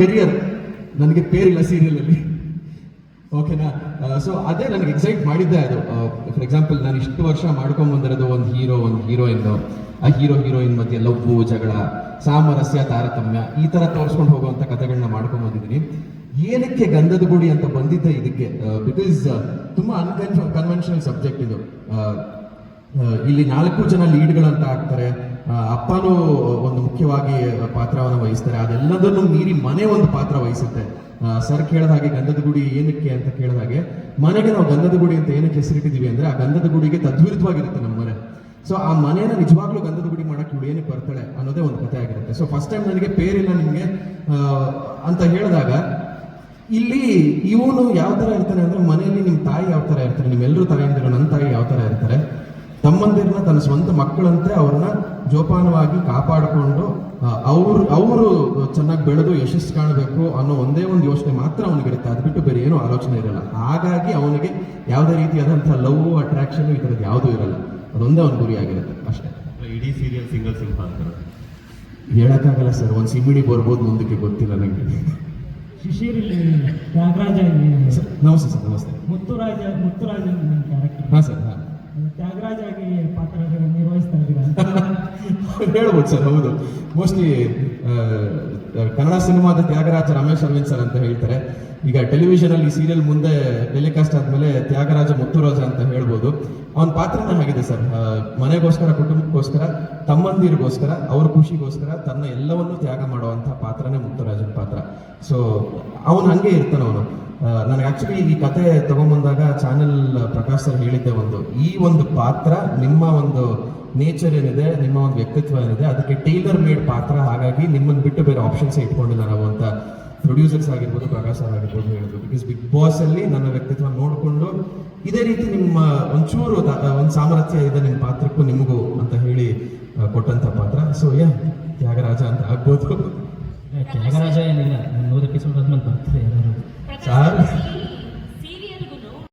Career ನನಗೆ ಪೇರಿಲ್ಲ serial ಅಲ್ಲಿ. ಓಕೆನಾ ಸೊ ಅದೇ ನನಗೆ ಎಕ್ಸೈಟ್ ಮಾಡಿದ್ದೆ ಅದು. ಫಾರ್ ಎಕ್ಸಾಂಪಲ್ ನಾನು ಇಷ್ಟು ವರ್ಷ ಮಾಡ್ಕೊಂಡ್ ಬಂದಿರೋದು ಒಂದು ಹೀರೋ ಒಂದು ಹೀರೋಯಿನ್ ಆ ಹೀರೋ ಹೀರೋಯಿನ್ ಮಧ್ಯೆ ಲವ್ವು, ಜಗಳ, ಸಾಮರಸ್ಯ, ತಾರತಮ್ಯ, ಈ ತರ ತೋರಿಸ್ಕೊಂಡು ಹೋಗುವಂತ ಕಥೆಗಳನ್ನ ಮಾಡ್ಕೊಂಡ್ ಬಂದಿದ್ದೀನಿ ಏನಕ್ಕೆ ಗಂಧದ ಗುಡಿ ಅಂತ ಬಂದಿದ್ದೆ ಇದಕ್ಕೆ? ಬಿಕಾಸ್ ತುಂಬಾ ಅನ್ಕನ್ ಕನ್ವೆನ್ಷನಲ್ ಸಬ್ಜೆಕ್ಟ್ ಇದು. ಇಲ್ಲಿ ನಾಲ್ಕು ಜನ ಲೀಡ್ಗಳಂತ ಆಗ್ತಾರೆ. ಅಪ್ಪನೂ ಒಂದು ಮುಖ್ಯವಾಗಿ ಪಾತ್ರವನ್ನು ವಹಿಸ್ತಾರೆ. ಅದೆಲ್ಲದನ್ನು ಮೀರಿ ಮನೆ ಒಂದು ಪಾತ್ರ ವಹಿಸುತ್ತೆ. ಸರ್ ಕೇಳಿದ ಹಾಗೆ ಗಂಧದ ಗುಡಿ ಏನಕ್ಕೆ ಅಂತ ಕೇಳಿದ ಹಾಗೆ, ಮನೆಗೆ ನಾವು ಗಂಧದ ಗುಡಿ ಅಂತ ಏನಕ್ಕೆ ಹೆಸರಿಟ್ಟಿದೀವಿ ಅಂದ್ರೆ, ಆ ಗಂಧದ ಗುಡಿಗೆ ತದ್ವಿರುದ್ಧವಾಗಿರುತ್ತೆ ನಮ್ಮ ಮನೆ. ಸೊ ಆ ಮನೆಯನ್ನ ನಿಜವಾಗ್ಲೂ ಗಂಧದ ಗುಡಿ ಮಾಡಕ್ಕೆ ಇವಳು ಏನಕ್ಕೆ ಬರ್ತಾಳೆ ಅನ್ನೋದೇ ಒಂದು ಕಥೆ ಆಗಿರುತ್ತೆ. ಸೊ ಫಸ್ಟ್ ಟೈಮ್ ನನಗೆ ಪೇರಿಲ್ಲ ನಿಮಗೆ. ಅಂತ ಹೇಳಿದಾಗ, ಇಲ್ಲಿ ಇವನು ಯಾವ ತರ ಇರ್ತಾನೆ ಅಂದ್ರೆ, ಮನೆಯಲ್ಲಿ ನಿಮ್ಮ ತಾಯಿ ಯಾವ ತರ ಇರ್ತಾರೆ, ನಿಮ್ಮೆಲ್ಲರೂ ತಾಯಿಯಂದಿರು ನನ್ನ ತಾಯಿ ಯಾವ ತರ ಇರ್ತಾರೆ ತಮ್ಮಂದಿರನ್ನ ತನ್ನ ಸ್ವಂತ ಮಕ್ಕಳಂತೆ ಅವ್ರನ್ನ ಜೋಪಾನವಾಗಿ ಕಾಪಾಡಿಕೊಂಡು ಅವರು ಅವರು ಚೆನ್ನಾಗಿ ಬೆಳೆದು ಯಶಸ್ಸು ಕಾಣಬೇಕು ಅನ್ನೋ ಒಂದೇ ಒಂದು ಯೋಚನೆ ಮಾತ್ರ ಅವನಿಗಿರುತ್ತೆ ಅದು ಬಿಟ್ಟು ಬೇರೆ ಏನೂ ಆಲೋಚನೆ ಇರಲ್ಲ. ಹಾಗಾಗಿ ಅವನಿಗೆ ಯಾವುದೇ ರೀತಿಯಾದಂಥ ಲವ್ ಅಟ್ರಾಕ್ಷನ್ ಈ ಥರದ್ದು ಯಾವುದೂ ಇರಲ್ಲ. ಅದೊಂದೇ ಒಂದು ಗುರಿ ಆಗಿರುತ್ತೆ. ಅಷ್ಟೇ. ಇಡೀ ಸೀರಿಯಲ್ ಸಿಂಗಲ್ ಸಿಂಹ ಅಂತ ಹೇಳಕ್ಕಾಗಲ್ಲ ಸರ್. ಒಂದು ಸಿಮಿಡಿ ಬರ್ಬೋದು ಮುಂದಕ್ಕೆ ಗೊತ್ತಿಲ್ಲ ನನಗೆ ಶಿಶಿರ್ ಇಲ್ಲಿ ನಮಸ್ತೆ ಸರ್ ನಮಸ್ತೆ. ಮುತ್ತುರಾಜ ಮುತ್ತುರಾಜ ಕ್ಯಾರೆಕ್ಟರ್ ಹಾಂ ಸರ್ ಹಾಂ. ತ್ಯಾಗರಾಜ ಆಗಿ ಪಾತ್ರ ನಿರ್ವಹಿಸ್ತಾ ಇದ್ದೀರಾ? ಹೇಳ್ಬೋದು ಸರ್, ಹೌದು. ಮೋಸ್ಟ್ಲಿ ಕನ್ನಡ ಸಿನಿಮಾದ ತ್ಯಾಗರಾಜ ರಮೇಶ್ ಅರವಿಂದ್ ಸರ್ ಅಂತ ಹೇಳ್ತಾರೆ. ಈಗ ಟೆಲಿವಿಷನ್ ಅಲ್ಲಿ ಸೀರಿಯಲ್ ಮುಂದೆ ಟೆಲಿಕಾಸ್ಟ್ ಆದ್ಮೇಲೆ ತ್ಯಾಗರಾಜ ಮುತ್ತುರಾಜ ಅಂತ ಹೇಳ್ಬೋದು. ಅವನ ಪಾತ್ರನೇ ಆಗಿದೆ ಸರ್. ಮನೆಗೋಸ್ಕರ, ಕುಟುಂಬಕ್ಕೋಸ್ಕರ, ತಮ್ಮಂದಿರಿಗೋಸ್ಕರ, ಅವ್ರ ಖುಷಿಗೋಸ್ಕರ ತನ್ನ ಎಲ್ಲವನ್ನೂ ತ್ಯಾಗ ಮಾಡುವಂತಹ ಪಾತ್ರನೇ ಮುತ್ತುರಾಜನ ಪಾತ್ರ. ಸೊ ಅವನು ಹಂಗೆ ಇರ್ತಾನೆ ಅವನು. ನನಗೆ ಆಕ್ಚುಲಿ ಈ ಕತೆ ತಗೊಂಬಂದಾಗ ಚಾನೆಲ್ ಪ್ರಕಾಶ್ ಸರ್ ಹೇಳಿದ್ದೆ ಒಂದು, ಈ ಒಂದು ಪಾತ್ರ ನಿಮ್ಮ ಒಂದು ನೇಚರ್ ಏನಿದೆ, ನಿಮ್ಮ ಒಂದು ವ್ಯಕ್ತಿತ್ವ ಏನಿದೆ, ಅದಕ್ಕೆ ಟೈಲರ್ ಮೇಡ್ ಪಾತ್ರ, ಹಾಗಾಗಿ ನಿಮ್ಮನ್ನು ಬಿಟ್ಟು ಬೇರೆ ಆಪ್ಷನ್ಸ್ ಇಟ್ಕೊಂಡಿಲ್ಲ ನಾವು ಅಂತ ಪ್ರೊಡ್ಯೂಸರ್ಸ್ ಆಗಿರ್ಬೋದು, ಪ್ರಕಾಶ್ ಸರ್ ಆಗಿರ್ಬೋದು ಹೇಳಿದ್ರು. ಬಿಕಾಸ್ ಬಿಗ್ ಬಾಸ್ ಅಲ್ಲಿ ನನ್ನ ವ್ಯಕ್ತಿತ್ವ ನೋಡಿಕೊಂಡು ಇದೇ ರೀತಿ ನಿಮ್ಮ ಒಂಚೂರು ಒಂದು ಸಾಮರ್ಥ್ಯ ಇದೆ ನಿಮ್ಮ ಪಾತ್ರಕ್ಕೂ ನಿಮಗೂ ಅಂತ ಹೇಳಿ ಕೊಟ್ಟಂತ ಪಾತ್ರ. ಸೊ ಯಾ ತ್ಯಾಗರಾಜ ಅಂತ ಆಗ್ಬೋದು. ತ್ಯಾಗರಾಜ ಏನಿಲ್ಲ, ನೂರು ಎಪಿಸೋಡ್